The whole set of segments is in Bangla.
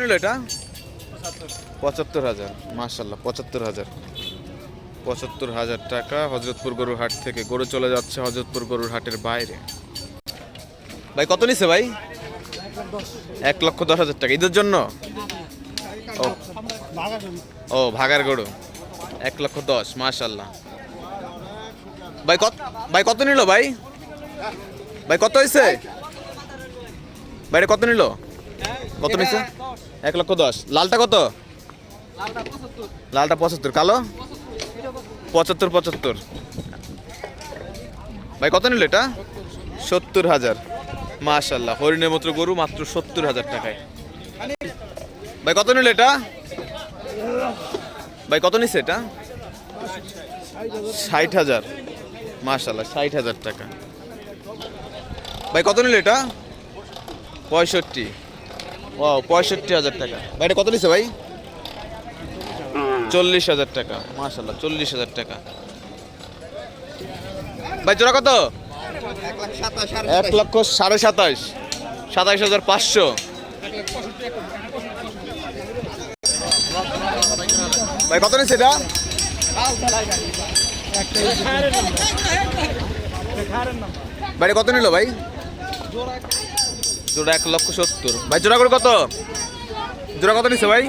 নিল এটা? পঁচাত্তর। হাজার। মার্শাল্লাহ পঁচাত্তর হাজার। পঁচাত্তর হাজার টাকা হজরতপুর গরুর হাট থেকে। গরু চলে যাচ্ছে হজরতপুর গরুর হাটের বাইরে। ভাই কত নিছে ভাই? এক লক্ষ দশ হাজার টাকা। ঈদের জন্য? ও ও ভাগার গরু। এক লক্ষ দশ মার্শাল্লাহ ভাই কত ভাই কত নিল ভাই? ভাই কত হয়েছে বাইরে কত নিল? কত নিছে? এক লক্ষ দশ। লালটা কত? লালটা পঁচাত্তর। কালো? পঁচাত্তর পঁচাত্তর। ভাই কত নিল এটা? সত্তর হাজার। মাশাল্লাহ হরিণের মতো গরু মাত্র সত্তর হাজার টাকায়। ভাই কত নিল এটা? ভাই কত নিছে এটা? ষাট হাজার। মাশাল্লাহ ষাট হাজার টাকা। ভাই কত নিল এটা? পঁয়ষট্টি। ও পঁয়ষট্টি হাজার টাকা। ভাই এটা কত নিছে ভাই? চল্লিশ হাজার টাকা মাশাল্লাহ চল্লিশ হাজার টাকা। ভাই জোড়া কত? এক লক্ষ সাড়ে সাতাশ সাতাইশ হাজার পাঁচশো। ভাই কত নিচ্ছে এটা? ভাই কত নিল ভাই? জোড়া এক লক্ষ সত্তর। ভাই জোড়া করে কত? জোড়া কত নিচ্ছে ভাই?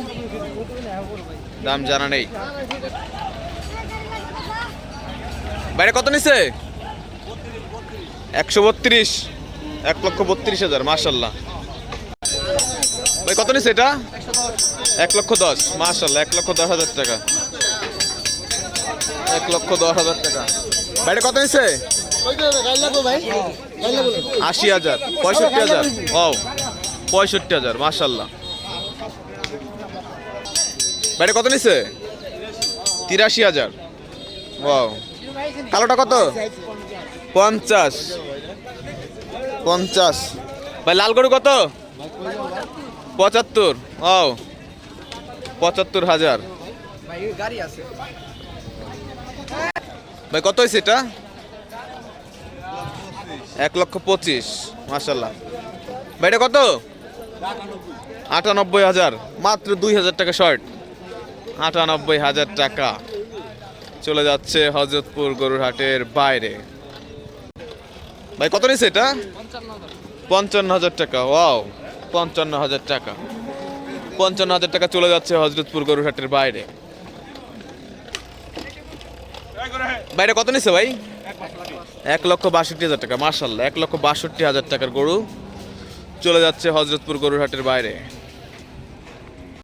দাম জানা নেই। বাইরে কত নিছে? একশো বত্রিশ। এক লক্ষ বত্রিশ হাজার মার্শাল্লাহ ভাই কত নিছে এটা? এক লক্ষ দশ মার্শাল্লাহ এক লক্ষ দশ হাজার টাকা। এক লক্ষ দশ হাজার টাকা। বাইরে কত নিছে? আশি হাজার, পঁয়ষট্টি হাজার। ও পঁয়ষট্টি হাজার মার্শাল্লাহ বাইরে কত নিছে? তিরাশি হাজার। ও কালোটা কত? পঞ্চাশ। পঞ্চাশ। ভাই, লাল গরু কত? পঁচাত্তর। ও পঁচাত্তর হাজার। ভাই, কত হয়েছে এটা? এক লক্ষ পঁচিশ মাসাল্লাহ ভাইটা কত? আটানব্বই হাজার, মাত্র দুই হাজার টাকা শর্ট আটানব্বই হাজার টাকা। চলে যাচ্ছে হজরতপুর গরুর হাটের বাইরে। ভাই, কত নিছে এটা? পঞ্চান্ন হাজার টাকা, ওয়াও, পঞ্চান্ন হাজার টাকা। পঞ্চান্ন হাজার টাকা চলে যাচ্ছে হজরতপুর গরুর হাটের বাইরে বাইরে কত নিছে ভাই? এক লক্ষ বাষট্টি হাজার টাকা মার্শাল্লাহ এক লক্ষ বাষট্টি হাজার টাকার গরু চলে যাচ্ছে হজরতপুর গরুর হাটের বাইরে।